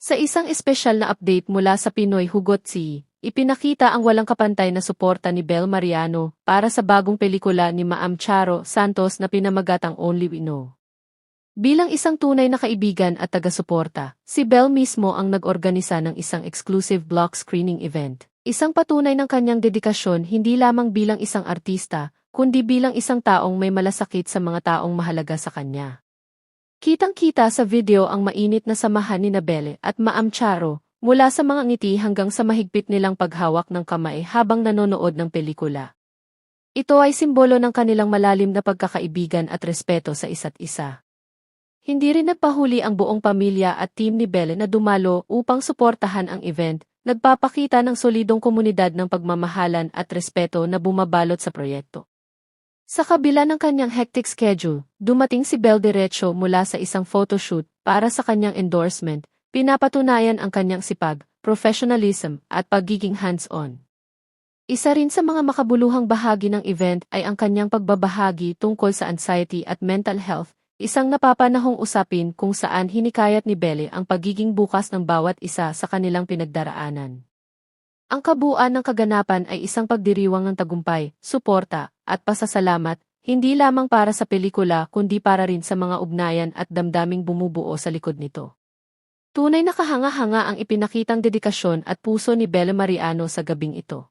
Sa isang espesyal na update mula sa Pinoy Hugot Si, ipinakita ang walang kapantay na suporta ni Bel Mariano para sa bagong pelikula ni Maam Charo Santos na pinamagatang Only We Know. Bilang isang tunay na kaibigan at taga-suporta, si Bel mismo ang nag-organisa ng isang exclusive block screening event. Isang patunay ng kanyang dedikasyon hindi lamang bilang isang artista, kundi bilang isang taong may malasakit sa mga taong mahalaga sa kanya. Kitang-kita sa video ang mainit na samahan ni Nabele at Maam Charo, mula sa mga ngiti hanggang sa mahigpit nilang paghawak ng kamay habang nanonood ng pelikula. Ito ay simbolo ng kanilang malalim na pagkakaibigan at respeto sa isa't isa. Hindi rin nagpahuli ang buong pamilya at team ni Belle na dumalo upang suportahan ang event, nagpapakita ng solidong komunidad ng pagmamahalan at respeto na bumabalot sa proyekto. Sa kabila ng kanyang hectic schedule, dumating si Bel Derecho mula sa isang photoshoot para sa kanyang endorsement, pinapatunayan ang kanyang sipag, professionalism, at pagiging hands-on. Isa rin sa mga makabuluhang bahagi ng event ay ang kanyang pagbabahagi tungkol sa anxiety at mental health, isang napapanahong usapin kung saan hinikayat ni Belle ang pagiging bukas ng bawat isa sa kanilang pinagdaraanan. Ang kabuuan ng kaganapan ay isang pagdiriwang ng tagumpay, suporta, at pasasalamat, hindi lamang para sa pelikula kundi para rin sa mga ugnayan at damdaming bumubuo sa likod nito. Tunay na kahanga-hanga ang ipinakitang dedikasyon at puso ni Bella Mariano sa gabing ito.